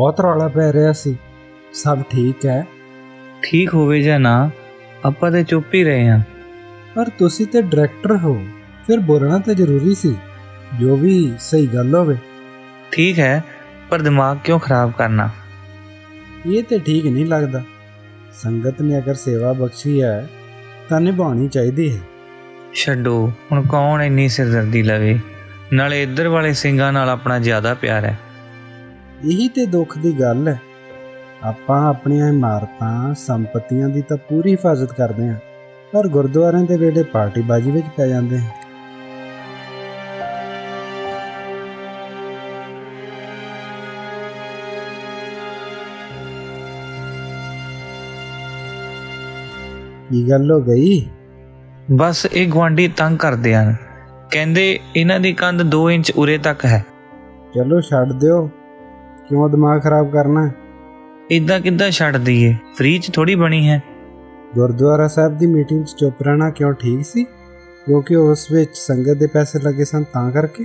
ਬਹੁਤ ਰੌਲਾ ਪੈ ਰਿਹਾ ਸੀ। ਸਭ ਠੀਕ ਹੈ? ਠੀਕ ਹੋਵੇ ਜਾਂ ਨਾ ਆਪਾਂ ਤੇ ਚੁੱਪ ਹੀ ਰਹੇ ਹਾਂ। ਪਰ ਤੁਸੀਂ ਤੇ ਡਾਇਰੈਕਟਰ ਹੋ ਫਿਰ ਬੋਲਣਾ ਤਾਂ ਜ਼ਰੂਰੀ ਸੀ ਜੋ ਵੀ ਸਹੀ ਗੱਲ ਹੋਵੇ। ਠੀਕ ਹੈ ਪਰ ਦਿਮਾਗ ਕਿਉਂ ਖਰਾਬ ਕਰਨਾ? ਇਹ ਤੇ ਠੀਕ ਨਹੀਂ ਲੱਗਦਾ। ਸੰਗਤ ਨੇ ਅਗਰ ਸੇਵਾ ਬਖਸ਼ੀ ਹੈ ਤਾਂ ਨਿਭਾਉਣੀ ਚਾਹੀਦੀ ਹੈ। ਛੱਡੋ ਹੁਣ ਕੌਣ ਇੰਨੀ ਸਿਰਦਰਦੀ ਲਵੇ? ਨਾਲੇ ਇੱਧਰ ਵਾਲੇ ਸਿੰਘਾਂ ਨਾਲ ਆਪਣਾ ਜ਼ਿਆਦਾ ਪਿਆਰ ਹੈ। ਇਹੀ ਤੇ ਦੁੱਖ ਦੀ ਗੱਲ ਹੈ। ਆਪਾਂ ਆਪਣੀਆਂ ਇਮਾਰਤਾਂ ਸੰਪਤੀਆਂ ਦੀ ਤਾਂ ਪੂਰੀ ਹਿਫਾਜ਼ਤ ਕਰਦੇ ਹਾਂ ਪਰ ਗੁਰਦੁਆਰਿਆਂ ਦੇ ਵੇਲੇ ਪਾਰਟੀਬਾਜ਼ੀ ਵਿੱਚ ਪੈ ਜਾਂਦੇ ਹਾਂ। ਕੀ ਗੱਲ ਹੋ ਗਈ? ਬਸ ਇਹ ਗੁਆਂਢੀ ਤੰਗ ਕਰਦੇ ਹਨ। ਕਹਿੰਦੇ ਇਹਨਾਂ ਦੀ ਕੰਧ 2 ਇੰਚ ਉਰੇ ਤੱਕ ਹੈ। ਚਲੋ ਛੱਡ ਦਿਓ। ਕਿਉਂ ਦਿਮਾਗ ਖਰਾਬ ਕਰਨਾ? ਇਦਾਂ ਕਿੱਦਾਂ ਛੱਡ ਦਈਏ? ਫ੍ਰੀ ਚ ਥੋੜੀ ਬਣੀ ਹੈ। ਗੁਰਦੁਆਰਾ ਸਾਹਿਬ ਦੀ ਮੀਟਿੰਗ 'ਚ ਚੁੱਪ ਰਹਿਣਾ ਕਿਉਂ ਠੀਕ ਸੀ? ਕਿਉਂਕਿ ਉਸ ਵਿੱਚ ਸੰਗਤ ਦੇ ਪੈਸੇ ਲੱਗੇ ਸਨ ਤਾਂ ਕਰਕੇ।